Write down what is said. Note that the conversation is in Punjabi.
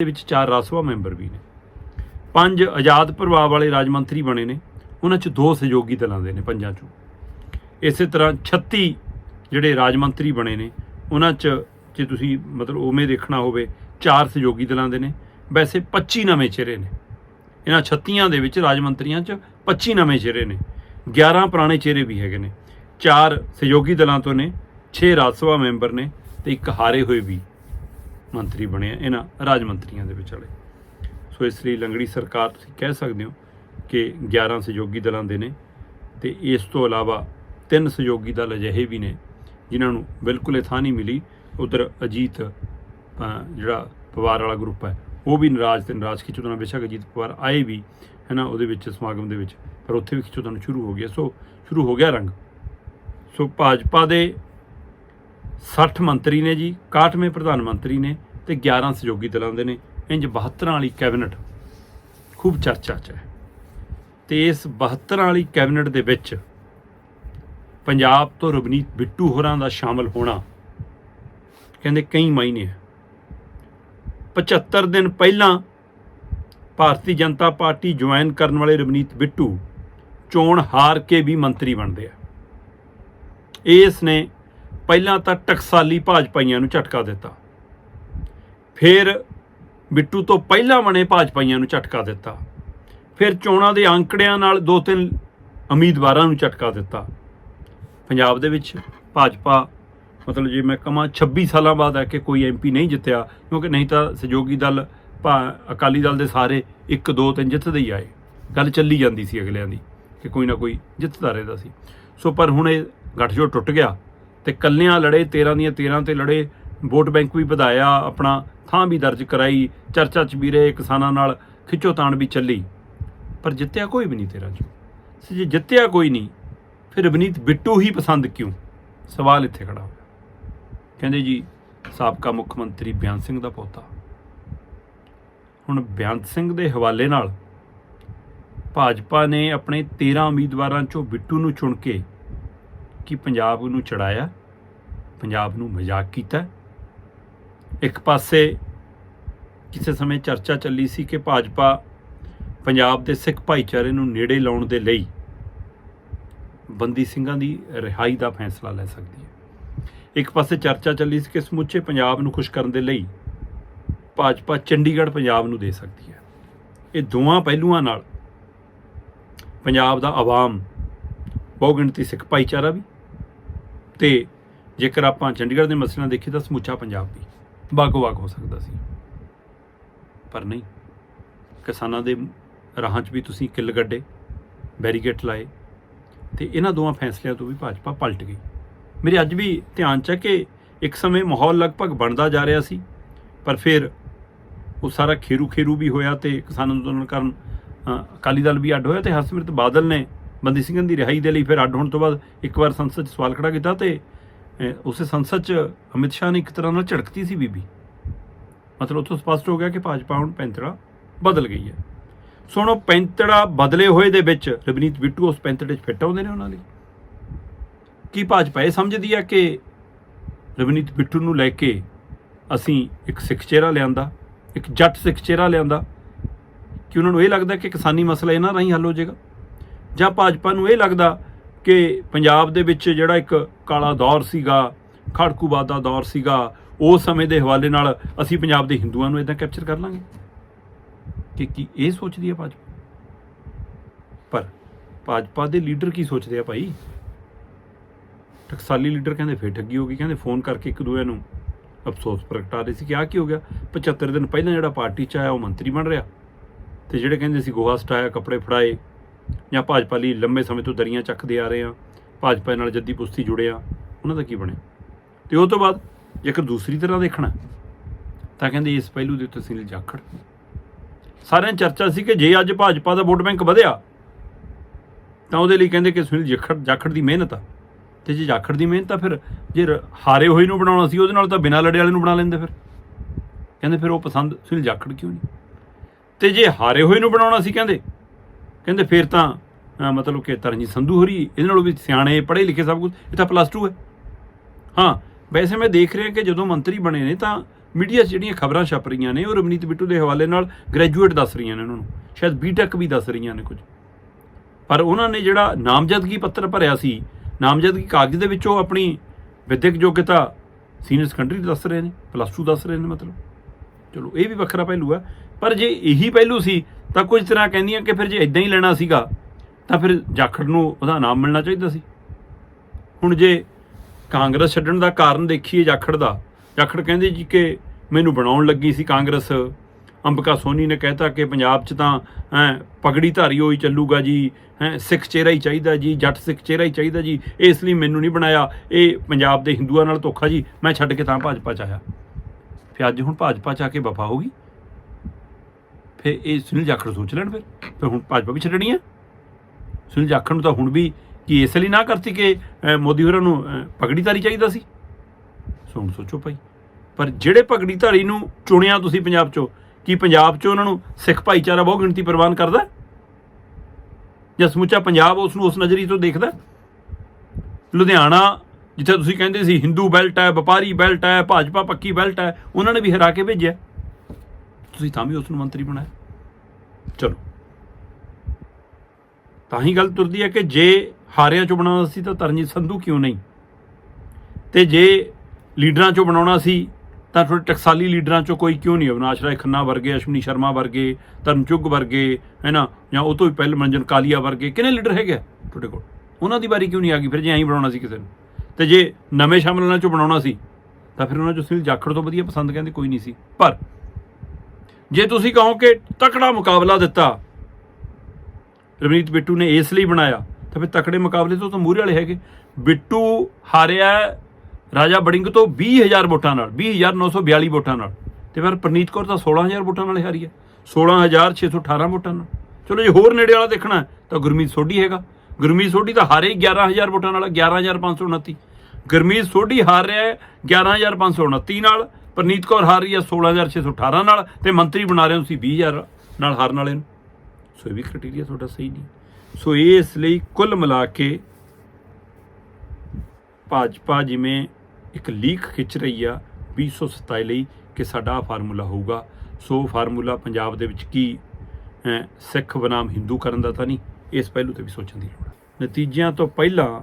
ਦੇ ਵਿੱਚ ਚਾਰ ਰਾਜ ਸਭਾ ਮੈਂਬਰ ਵੀ ਨੇ। ਪੰਜ ਆਜ਼ਾਦ ਪ੍ਰਭਾਵ ਵਾਲੇ ਰਾਜ ਮੰਤਰੀ ਬਣੇ ਨੇ। ਉਹਨਾਂ 'ਚ ਦੋ ਸਹਿਯੋਗੀ ਦਲਾਂ ਦੇ ਨੇ ਪੰਜਾਂ 'ਚੋਂ। ਇਸੇ ਤਰ੍ਹਾਂ 36 ਜਿਹੜੇ ਰਾਜ ਮੰਤਰੀ ਬਣੇ ਨੇ, ਉਹਨਾਂ 'ਚ ਜੇ ਤੁਸੀਂ ਮਤਲਬ ਉਵੇਂ ਦੇਖਣਾ ਹੋਵੇ, ਚਾਰ ਸਹਿਯੋਗੀ ਦਲਾਂ ਦੇ ਨੇ। ਵੈਸੇ 25 ਨਵੇਂ ਚਿਹਰੇ ਨੇ। ਇਹਨਾਂ 36 ਦੇ ਵਿੱਚ ਰਾਜ ਮੰਤਰੀਆਂ 'ਚ 25 ਨਵੇਂ ਚਿਹਰੇ ਨੇ। 11 ਪੁਰਾਣੇ ਚਿਹਰੇ ਵੀ ਹੈਗੇ ਨੇ। ਚਾਰ ਸਹਿਯੋਗੀ ਦਲਾਂ ਤੋਂ ਨੇ 6 ਰਾਜ ਸਭਾ ਮੈਂਬਰ ਨੇ ਤੇ ਇੱਕ ਹਾਰੇ ਹੋਏ ਵੀ ਮੰਤਰੀ ਬਣੇ ਆ, ਇਹਨਾਂ ਰਾਜ ਮੰਤਰੀਆਂ ਦੇ ਵਿਚਾਲੇ ਸੋ ਇਸ ਲਈ ਲੰਗੜੀ ਸਰਕਾਰ ਤੁਸੀਂ ਕਹਿ ਸਕਦੇ ਹੋ ਕਿ 11 ਸਹਿਯੋਗੀ ਦਲਾਂ ਦੇ ਨੇ ਤੇ ਇਸ ਤੋਂ ਇਲਾਵਾ ਤਿੰਨ ਸਹਿਯੋਗੀ ਦਲ ਅਜਿਹੇ ਵੀ ਨੇ ਜਿਨ੍ਹਾਂ ਨੂੰ ਬਿਲਕੁਲ ਇਹ ਥਾਂ ਨਹੀਂ ਮਿਲੀ। ਉਧਰ ਅਜੀਤ ਜਿਹੜਾ ਪਵਾਰ ਵਾਲਾ ਗਰੁੱਪ ਹੈ, ਉਹ ਵੀ ਨਾਰਾਜ਼ ਤੇ ਨਾਰਾਜ਼ ਖਿੱਚੋਤਾਣਾ ਬੇਸ਼ੱਕ ਅਜੀਤ ਪਵਾਰ ਆਏ ਵੀ ਹੈ ਨਾ ਉਹਦੇ ਵਿੱਚ, ਸਮਾਗਮ ਦੇ ਵਿੱਚ, ਪਰ ਉੱਥੇ ਵੀ ਖਿੱਚੋ ਖਿੱਚੋਤਾਣਾ ਸ਼ੁਰੂ ਹੋ ਗਿਆ। ਸੋ ਸ਼ੁਰੂ ਹੋ ਗਿਆ ਰੰਗ। ਸੋ ਭਾਜਪਾ ਦੇ 60 ਮੰਤਰੀ ਨੇ ਜੀ 61ਵੇਂ ਪ੍ਰਧਾਨ ਮੰਤਰੀ ਨੇ। ਤੇ 11 ਸਹਿਯੋਗੀ ਦਲਾਂ ਦੇ ਨੇ, ਇੰਜ 72 ਵਾਲੀ ਕੈਬਨਿਟ ਖੂਬ ਚਰਚਾ 'ਚ ਹੈ। ਤੇ ਇਸ 72 ਵਾਲੀ ਕੈਬਨਿਟ ਦੇ ਵਿੱਚ ਪੰਜਾਬ ਤੋਂ ਰਵਨੀਤ ਬਿੱਟੂ ਹੋਰਾਂ ਦਾ ਸ਼ਾਮਲ ਹੋਣਾ ਕਹਿੰਦੇ ਕਈ ਮਾਇਨੇ ਹੈ। 75 ਦਿਨ ਪਹਿਲਾਂ ਭਾਰਤੀ ਜਨਤਾ ਪਾਰਟੀ ਜੁਆਇਨ ਕਰਨ ਵਾਲੇ ਰਵਨੀਤ ਬਿੱਟੂ ਚੋਣ ਹਾਰ ਕੇ ਵੀ ਮੰਤਰੀ ਬਣਦੇ ਆ। ਇਸ ਨੇ ਪਹਿਲਾਂ ਤਾਂ ਟਕਸਾਲੀ ਭਾਜਪਾਈਆਂ ਨੂੰ ਝਟਕਾ ਦਿੱਤਾ। ਫਿਰ ਬਿੱਟੂ ਤੋਂ ਪਹਿਲਾਂ ਬਣੇ ਭਾਜਪਾਈਆਂ ਨੂੰ ਝਟਕਾ ਦਿੱਤਾ। ਫਿਰ ਚੋਣਾਂ ਦੇ ਅੰਕੜਿਆਂ ਨਾਲ ਦੋ ਤਿੰਨ ਉਮੀਦਵਾਰਾਂ ਨੂੰ ਝਟਕਾ ਦਿੱਤਾ। ਪੰਜਾਬ ਦੇ ਵਿੱਚ ਭਾਜਪਾ, ਮਤਲਬ ਜੇ ਮੈਂ ਕਹਾਂ 26 ਸਾਲਾਂ ਬਾਅਦ ਹੈ ਕਿ ਕੋਈ ਐਮਪੀ ਨਹੀਂ ਜਿੱਤਿਆ, ਕਿਉਂਕਿ ਨਹੀਂ ਤਾਂ ਸਹਿਯੋਗੀ ਦਲ, ਭਾ- ਅਕਾਲੀ ਦਲ ਦੇ ਸਾਰੇ 1 2 3 ਜਿੱਤਦੇ ਹੀ ਆਏ। ਗੱਲ ਚੱਲੀ ਜਾਂਦੀ ਸੀ ਅਗਲਿਆਂ ਦੀ ਕਿ ਕੋਈ ਨਾ ਕੋਈ ਜਿੱਤਦਾ ਰਹਿੰਦਾ ਸੀ। ਸੋ ਪਰ ਹੁਣ ਇਹ ਗੱਠਜੋੜ ਟੁੱਟ ਗਿਆ ਤੇ ਕੱਲਿਆਂ ਲੜੇ 13 ਦੀਆਂ 13 ਤੇ ਲੜੇ ਵੋਟ ਬੈਂਕ ਵੀ ਵਧਾਇਆ, ਆਪਣਾ ਥਾਂ ਵੀ ਦਰਜ ਕਰਾਈ, ਚਰਚਾ ਚ ਵੀ ਰਹੇ, ਕਿਸਾਨਾਂ ਨਾਲ ਖਿੱਚੋਤਾਣ ਵੀ ਚੱਲੀ। ਪਰ ਜਿੱਤਿਆ ਕੋਈ ਵੀ ਨਹੀਂ 13 'ਚੋਂ ਜੇ ਜਿੱਤਿਆ ਕੋਈ ਨਹੀਂ, ਫਿਰ ਅਵਨੀਤ ਬਿੱਟੂ ਹੀ ਪਸੰਦ ਕਿਉਂ? ਸਵਾਲ ਇੱਥੇ ਖੜਾ ਹੋਇਆ। ਕਹਿੰਦੇ ਜੀ, ਸਾਬਕਾ ਮੁੱਖ ਮੰਤਰੀ ਬਿਆਨ ਸਿੰਘ ਦਾ ਪੋਤਾ। ਹੁਣ ਬਿਆਨ ਸਿੰਘ ਦੇ ਹਵਾਲੇ ਨਾਲ ਭਾਜਪਾ ਨੇ ਆਪਣੇ 13 ਉਮੀਦਵਾਰਾਂ ਚੋਂ ਬਿੱਟੂ ਨੂੰ ਚੁਣ ਕੇ ਕਿ ਪੰਜਾਬ ਨੂੰ ਚੜਾਇਆ? ਪੰਜਾਬ ਨੂੰ ਮਜ਼ਾਕ ਕੀਤਾ? ਇੱਕ ਪਾਸੇ ਕਿਸੇ ਸਮੇਂ ਚਰਚਾ ਚੱਲੀ ਸੀ ਕਿ ਭਾਜਪਾ ਪੰਜਾਬ ਦੇ ਸਿੱਖ ਭਾਈਚਾਰੇ ਨੂੰ ਨੇੜੇ ਲਾਉਣ ਦੇ ਲਈ ਬੰਦੀ ਸਿੰਘਾਂ ਦੀ ਰਿਹਾਈ ਦਾ ਫੈਸਲਾ ਲੈ ਸਕਦੀ ਹੈ। ਇੱਕ ਪਾਸੇ ਚਰਚਾ ਚੱਲੀ ਸੀ ਕਿ ਸਮੁੱਚੇ ਪੰਜਾਬ ਨੂੰ ਖੁਸ਼ ਕਰਨ ਦੇ ਲਈ ਭਾਜਪਾ ਚੰਡੀਗੜ੍ਹ ਪੰਜਾਬ ਨੂੰ ਦੇ ਸਕਦੀ ਹੈ। ਇਹ ਦੋਵਾਂ ਪਹਿਲੂਆਂ ਨਾਲ ਪੰਜਾਬ ਦਾ ਆਵਾਮ ਬਹੁਗਿਣਤੀ ਸਿੱਖ ਭਾਈਚਾਰਾ ਵੀ ਤੇ ਜੇਕਰ ਆਪਾਂ ਚੰਡੀਗੜ੍ਹ ਦੇ ਮਸਲਿਆਂ ਦੇਖੀ ਤਾਂ ਸਮੁੱਚਾ ਪੰਜਾਬ ਵੀ। ਬਾਗੋ ਬਾਗ ਹੋ ਸਕਦਾ ਸੀ। ਪਰ ਨਹੀਂ। ਕਿਸਾਨਾਂ ਦੇ ਰਾਹਾਂ 'ਚ ਵੀ ਤੁਸੀਂ ਕਿੱਲ ਗੱਡੇ, ਬੈਰੀਕੇਡ ਲਾਏ ਤੇ ਇਹਨਾਂ ਦੋਵਾਂ ਫੈਸਲਿਆਂ ਤੋਂ ਵੀ ਭਾਜਪਾ ਪਲਟ ਗਈ। ਮੇਰੇ ਅੱਜ ਵੀ ਧਿਆਨ 'ਚ ਹੈ ਕਿ ਇੱਕ ਸਮੇਂ ਮਾਹੌਲ ਲਗਭਗ ਬਣਦਾ ਜਾ ਰਿਹਾ ਸੀ, ਪਰ ਫਿਰ ਉਹ ਸਾਰਾ ਖੇਰੂ ਖੇਰੂ ਵੀ ਹੋਇਆ ਤੇ ਕਿਸਾਨ ਅੰਦੋਲਨ ਕਾਰਨ ਅਕਾਲੀ ਦਲ ਵੀ ਅੱਡ ਹੋਇਆ ਤੇ ਹਰਸਿਮਰਤ ਬਾਦਲ ਨੇ ਬੰਦੀ ਸਿੰਘਾਂ ਦੀ ਰਿਹਾਈ ਦੇ ਲਈ ਫਿਰ ਅੱਡ ਹੋਣ ਤੋਂ ਬਾਅਦ ਇੱਕ ਵਾਰ ਸੰਸਦ 'ਚ ਸਵਾਲ ਖੜਾ ਕੀਤਾ ਤੇ ਉਸੇ ਸੰਸਦ 'ਚ ਅਮਿਤ ਸ਼ਾਹ ਨੇ ਇੱਕ ਤਰ੍ਹਾਂ ਨਾਲ ਝੜਕਤੀ ਸੀ ਬੀਬੀ। ਮਤਲਬ ਉੱਥੋਂ ਸਪਸ਼ਟ ਹੋ ਗਿਆ ਕਿ ਭਾਜਪਾ ਹੁਣ ਪੈਂਤੜਾ ਬਦਲ ਗਈ ਹੈ। ਸੋ ਹੁਣ ਉਹ ਪੈਂਤੜਾ ਬਦਲੇ ਹੋਏ ਦੇ ਵਿੱਚ ਰਵਨੀਤ ਬਿੱਟੂ ਉਸ ਪੈਂਤੜੇ 'ਚ ਫਿੱਟ ਆਉਂਦੇ ਨੇ ਉਹਨਾਂ ਲਈ। ਕੀ ਭਾਜਪਾ ਇਹ ਸਮਝਦੀ ਆ ਕਿ ਰਵਨੀਤ ਬਿੱਟੂ ਨੂੰ ਲੈ ਕੇ ਅਸੀਂ ਇੱਕ ਸਿੱਖ ਚਿਹਰਾ ਲਿਆਂਦਾ, ਇੱਕ ਜੱਟ ਸਿੱਖ ਚਿਹਰਾ ਲਿਆਂਦਾ, ਕਿ ਉਹਨਾਂ ਨੂੰ ਇਹ ਲੱਗਦਾ ਕਿ ਕਿਸਾਨੀ ਮਸਲਾ ਇਹਨਾਂ ਰਾਹੀਂ ਹੱਲ ਹੋ ਜਾਏਗਾ? ਜਾਂ ਭਾਜਪਾ ਨੂੰ ਇਹ ਲੱਗਦਾ ਕਿ ਪੰਜਾਬ ਦੇ ਵਿੱਚ ਜਿਹੜਾ ਇੱਕ ਕਾਲਾ ਦੌਰ ਸੀਗਾ, ਖੜਕੂਬਾਦ ਦਾ ਦੌਰ ਸੀਗਾ ਉਸ ਸਮੇਂ ਦੇ ਹਵਾਲੇ ਨਾਲ ਅਸੀਂ ਪੰਜਾਬ ਦੇ ਹਿੰਦੂਆਂ ਨੂੰ ਇਦਾਂ ਕੈਪਚਰ ਕਰ ਲਾਂਗੇ? ਕਿ ਕੀ ਇਹ ਸੋਚਦੀ ਹੈ ਭਾਜਪਾ? ਪਰ ਭਾਜਪਾ ਦੇ ਲੀਡਰ ਕੀ ਸੋਚਦੇ ਆ ਭਾਈ? ਟਕਸਾਲੀ ਲੀਡਰ ਕਹਿੰਦੇ ਫੇਰ ਠੱਗੀ ਹੋ ਗਈ, ਕਹਿੰਦੇ ਫੋਨ ਕਰਕੇ ਇੱਕ ਦੂਜੇ ਨੂੰ ਅਫਸੋਸ ਪ੍ਰਗਟਾ ਰਹੇ ਸੀ ਕਿ ਆ ਕੀ ਹੋ ਗਿਆ? 75 ਦਿਨ ਪਹਿਲਾਂ ਜਿਹੜਾ ਪਾਰਟੀ ਚ ਆਇਆ, ਉਹ ਮੰਤਰੀ ਬਣ ਰਿਹਾ। ਤੇ ਜਿਹੜੇ ਕਹਿੰਦੇ ਸੀ ਗੋਹਾ ਸਟਾਇਆ, ਕੱਪੜੇ ਫੜਾਏ ਜਾਂ ਭਾਜਪਾ ਲਈ ਲੰਮੇ ਸਮੇਂ ਤੋਂ ਦਰੀਆਂ ਚੱਕਦੇ ਆ ਰਹੇ ਆ, ਭਾਜਪਾ ਨਾਲ ਜੱਦੀ ਪੁਸਤੀ ਜੁੜੇ ਆ, ਉਹਨਾਂ ਦਾ ਕੀ ਬਣਿਆ? ਤੇ ਉਹ ਤੋਂ ਬਾਅਦ ਜੇਕਰ ਦੂਸਰੀ ਤਰ੍ਹਾਂ ਦੇਖਣਾ, ਤਾਂ ਕਹਿੰਦੇ ਇਸ ਪਹਿਲੂ ਦੇ ਉੱਤੇ ਸੁਨੀਲ ਜਾਖੜ। ਸਾਰਿਆਂ 'ਚ ਚਰਚਾ ਸੀ ਕਿ ਜੇ ਅੱਜ ਭਾਜਪਾ ਦਾ ਵੋਟ ਬੈਂਕ ਵਧਿਆ, ਤਾਂ ਉਹਦੇ ਲਈ ਕਹਿੰਦੇ ਕਿ ਸੁਨੀਲ ਜਾਖੜ ਜਾਖੜ ਦੀ ਮਿਹਨਤ ਆ। ਤੇ ਜੇ ਜਾਖੜ ਦੀ ਮਿਹਨਤ ਆ, ਫਿਰ ਜੇ ਰ- ਹਾਰੇ ਹੋਏ ਨੂੰ ਬਣਾਉਣਾ ਸੀ, ਉਹਦੇ ਨਾਲ ਤਾਂ ਬਿਨਾਂ ਲੜੇ ਵਾਲੇ ਨੂੰ ਬਣਾ ਲੈਂਦੇ ਫਿਰ। ਕਹਿੰਦੇ ਫਿਰ ਉਹ ਪਸੰਦ ਸੁਨੀਲ ਜਾਖੜ ਕਿਉਂ ਨਹੀਂ? ਤੇ ਜੇ ਹਾਰੇ ਹੋਏ ਨੂੰ ਬਣਾਉਣਾ ਸੀ, ਕਹਿੰਦੇ ਕਹਿੰਦੇ ਫਿਰ ਤਾਂ ਮਤਲਬ ਕਿ ਤਰਨਜੀਤ ਸੰਧੂ ਹਰੀ, ਇਹਦੇ ਨਾਲੋਂ ਵੀ ਸਿਆਣੇ, ਪੜ੍ਹੇ ਲਿਖੇ ਸਭ ਕੁਝ ਇਹ ਤਾਂ ਪਲੱਸ 2 ਹੈ। ਹਾਂ, ਵੈਸੇ ਮੈਂ ਦੇਖ ਰਿਹਾ ਕਿ ਜਦੋਂ ਮੰਤਰੀ ਬਣੇ ਨੇ ਤਾਂ ਮੀਡੀਆ 'ਚ ਜਿਹੜੀਆਂ ਖਬਰਾਂ ਛਪ ਰਹੀਆਂ ਨੇ, ਉਹ ਰਵਨੀਤ ਬਿੱਟੂ ਦੇ ਹਵਾਲੇ ਨਾਲ ਗ੍ਰੈਜੂਏਟ ਦੱਸ ਰਹੀਆਂ ਨੇ ਉਹਨਾਂ ਨੂੰ। ਸ਼ਾਇਦ ਬੀਟੈਕ ਵੀ ਦੱਸ ਰਹੀਆਂ ਨੇ ਕੁਝ। ਪਰ ਉਹਨਾਂ ਨੇ ਜਿਹੜਾ ਨਾਮਜ਼ਦਗੀ ਪੱਤਰ ਭਰਿਆ ਸੀ, ਨਾਮਜ਼ਦਗੀ ਕਾਗਜ਼ ਦੇ ਵਿੱਚੋਂ ਆਪਣੀ ਵਿਦਿਅਕ ਯੋਗਤਾ ਸੀਨੀਅਰ ਸੈਕੰਡਰੀ ਦੱਸ ਰਹੇ ਨੇ ਪਲੱਸ 2 ਦੱਸ ਰਹੇ ਨੇ ਮਤਲਬ। ਚਲੋ, ਇਹ ਵੀ ਵੱਖਰਾ ਪਹਿਲੂ ਆ ਪਰ ਜੇ ਇਹੀ ਪਹਿਲੂ ਸੀ ਤਾਂ ਕੁਝ ਤਰ੍ਹਾਂ ਕਹਿੰਦੀਆਂ ਕਿ ਫਿਰ ਜੇ ਇਦਾਂ ਹੀ ਲੈਣਾ ਸੀਗਾ, ਤਾਂ ਫਿਰ ਜਾਖੜ ਨੂੰ ਉਹਦਾ ਨਾਮ ਮਿਲਣਾ ਚਾਹੀਦਾ ਸੀ। ਹੁਣ ਜੇ ਕਾਂਗਰਸ ਛੱਡਣ ਦਾ ਕਾਰਨ ਦੇਖੀਏ ਜਾਖੜ ਦਾ, ਜਾਖੜ ਕਹਿੰਦੇ ਜੀ ਕਿ ਮੈਨੂੰ ਬਣਾਉਣ ਲੱਗੀ ਸੀ ਕਾਂਗਰਸ। ਅੰਬਕਾ ਸੋਨੀ ਨੇ ਕਹਿਤਾ ਕਿ ਪੰਜਾਬ 'ਚ ਤਾਂ, ਹੈਂ ਪਗੜੀ ਧਾਰੀ ਹੋਈ ਚੱਲੂਗਾ ਜੀ, ਹੈ, ਸਿੱਖ ਚਿਹਰਾ ਹੀ ਚਾਹੀਦਾ ਜੀ, ਜੱਟ ਸਿੱਖ ਚਿਹਰਾ ਹੀ ਚਾਹੀਦਾ ਜੀ, ਇਸ ਲਈ ਮੈਨੂੰ ਨਹੀਂ ਬਣਾਇਆ। ਇਹ ਪੰਜਾਬ ਦੇ ਹਿੰਦੂਆਂ ਨਾਲ ਧੋਖਾ ਜੀ, ਮੈਂ ਛੱਡ ਕੇ ਤਾਂ ਭਾਜਪਾ 'ਚ ਆਇਆ। ਫਿਰ ਅੱਜ ਹੁਣ ਭਾਜਪਾ 'ਚ ਆ ਕੇ ਵਫਾ ਹੋ ਗਈ ਇਹ ਸੁਨੀਲ ਜਾਖੜ ਸੋਚ ਲੈਣ ਫਿਰ। ਫਿਰ ਹੁਣ ਭਾਜਪਾ ਵੀ ਛੱਡਣੀ ਹੈ ਸੁਨੀਲ ਜਾਖੜ ਨੂੰ ਤਾਂ ਹੁਣ ਵੀ ਕੀ ਇਸ ਲਈ ਨਾ ਕਰਤੀ ਕਿ ਮੋਦੀ ਹੋਰਾਂ ਨੂੰ ਅਹ, ਧਾਰੀ ਚਾਹੀਦਾ ਸੀ। ਸੋ ਹੁਣ ਸੋਚੋ ਭਾਈ। ਪਰ ਜਿਹੜੇ ਪਗੜੀ ਧਾਰੀ ਨੂੰ ਚੁਣਿਆ ਤੁਸੀਂ ਪੰਜਾਬ 'ਚੋਂ ਕੀ ਪੰਜਾਬ 'ਚ ਉਹਨਾਂ ਨੂੰ ਸਿੱਖ ਭਾਈਚਾਰਾ ਬਹੁ ਗਿਣਤੀ ਪ੍ਰਵਾਨ ਕਰਦਾ? ਜਾਂ ਸਮੁੱਚਾ ਪੰਜਾਬ ਉਸ ਨੂੰ ਉਸ ਨਜ਼ਰੀ ਤੋਂ ਦੇਖਦਾ? ਲੁਧਿਆਣਾ ਜਿੱਥੇ ਤੁਸੀਂ ਕਹਿੰਦੇ ਸੀ ਹਿੰਦੂ ਬੈਲਟ ਹੈ ਵਪਾਰੀ ਬੈਲਟ ਹੈ ਭਾਜਪਾ ਪੱਕੀ ਬੈਲਟ ਹੈ ਉਹਨਾਂ ਨੇ ਵੀ ਹਰਾ ਕੇ ਭੇਜਿਆ। ਤੁਸੀਂ ਤਾਂ ਵੀ ਉਸ ਨੂੰ ਮੰਤਰੀ ਬਣਾਇਆ। ਚਲੋ। ਤਾਂ ਹੀ ਗੱਲ ਤੁਰਦੀ ਹੈ ਕਿ ਜੇ ਹਾਰਿਆਂ ਚੋਂ ਬਣਾਉਣਾ ਸੀ ਤਾਂ ਤਰਨਜੀਤ ਸੰਧੂ ਕਿਉਂ ਨਹੀਂ? ਤੇ ਜੇ ਲੀਡਰਾਂ ਚੋਂ ਬਣਾਉਣਾ ਸੀ ਤਾਂ ਥੋੜੇ ਟਕਸਾਲੀ ਲੀਡਰਾਂ ਚੋਂ ਕੋਈ ਕਿਉਂ ਨਹੀਂ? ਅਵਿਨਾਸ਼ ਰਾਏ ਖੰਨਾ ਵਰਗੇ, ਅਸ਼ਵਨੀ ਸ਼ਰਮਾ ਵਰਗੇ, ਤਰਨ ਚੁੱਗ ਵਰਗੇ, ਹੈ ਨਾ? ਜਾਂ ਉਹ ਤੋਂ ਵੀ ਪਹਿਲ ਮਨਜਨ ਕਾਲੀਆ ਵਰਗੇ, ਕਿੰਨੇ ਲੀਡਰ ਹੈਗੇ ਆ ਤੁਹਾਡੇ ਕੋਲ? ਉਹਨਾਂ ਦੀ ਵਾਰੀ ਕਿਉਂ ਨਹੀਂ ਆ ਗਈ? ਫਿਰ ਜੇ ਐਂ ਹੀ ਬਣਾਉਣਾ ਸੀ ਕਿਸੇ ਨੂੰ। ਤੇ ਜੇ ਨਵੇਂ ਸ਼ਾਮਲਾਂ ਚੋਂ ਬਣਾਉਣਾ ਸੀ ਤਾਂ ਫਿਰ ਉਹਨਾਂ ਚੋਂ ਸੁਨੀਲ ਜਾਖੜ ਤੋਂ ਵਧੀਆ ਪਸੰਦ ਕਹਿੰਦੇ ਕੋਈ ਨਹੀਂ ਸੀ। ਪਰ ਜੇ ਤੁਸੀਂ ਕਹੋ ਕਿ ਤਕੜਾ ਮੁਕਾਬਲਾ ਦਿੱਤਾ, ਰਵਨੀਤ ਬਿੱਟੂ ਨੇ ਇਸ ਲਈ ਬਣਾਇਆ, ਤਾਂ ਫਿਰ ਤਕੜੇ ਮੁਕਾਬਲੇ ਤੋਂ ਤਾਂ ਮੂਹਰੇ ਵਾਲੇ ਹੈਗੇ। ਬਿੱਟੂ ਹਾਰਿਆ ਰਾਜਾ ਬੜਿੰਗ ਤੋਂ 20000 ਵੋਟਾਂ ਨਾਲ 20942 ਵੋਟਾਂ ਨਾਲ। ਤੇ ਫਿਰ ਪ੍ਰਨੀਤ ਕੌਰ ਤਾਂ 16000 ਵੋਟਾਂ ਨਾਲ ਹਾਰੀ ਹੈ। 16618 ਵੋਟਾਂ ਨਾਲ। ਚਲੋ ਜੇ ਹੋਰ ਨੇੜੇ ਵਾਲਾ ਦੇਖਣਾ ਤਾਂ ਗੁਰਮੀਤ ਸੋਢੀ ਹੈਗਾ। ਗੁਰਮੀਤ ਸੋਢੀ ਤਾਂ ਹਾਰੇ ਹੀ 11000 ਵੋਟਾਂ ਨਾਲ 11529 ਗੁਰਮੀਤ ਸੋਢੀ ਹਾਰ ਰਿਹਾ ਹੈ 11529 ਨਾਲ। ਪਰਨੀਤ ਕੌਰ ਹਾਰ ਰਹੀ ਹੈ 16618 ਨਾਲ ਤੇ ਮੰਤਰੀ ਬਣਾ ਰਹੇ ਹੋ ਤੁਸੀਂ 20000 ਨਾਲ ਹਾਰਨ ਵਾਲੇ ਨੂੰ। ਸੋ ਇਹ ਵੀ ਕ੍ਰਾਈਟੇਰੀਆ ਤੁਹਾਡਾ ਸਹੀ ਨਹੀਂ। ਸੋ ਇਹ ਇਸ ਲਈ ਕੁੱਲ ਮਿਲਾ ਕੇ ਭਾਜਪਾ ਜਿਵੇਂ ਇੱਕ ਲੀਕ ਖਿੱਚ ਰਹੀ ਆ 2027 ਲਈ ਕਿ ਸਾਡਾ ਆਹ ਫਾਰਮੂਲਾ ਹੋਊਗਾ। ਸੋ ਫਾਰਮੂਲਾ ਪੰਜਾਬ ਦੇ ਵਿੱਚ ਕੀ ਅਹ, ਸਿੱਖ ਬਨਾਮ ਹਿੰਦੂ ਕਰਨ ਦਾ ਤਾਂ ਨਹੀਂ ਇਸ ਪਹਿਲੂ ਤੇ ਵੀ ਸੋਚਣ ਦੀ ਲੋੜ ਹੈ ਨਤੀਜਿਆਂ ਤੋਂ ਪਹਿਲਾਂ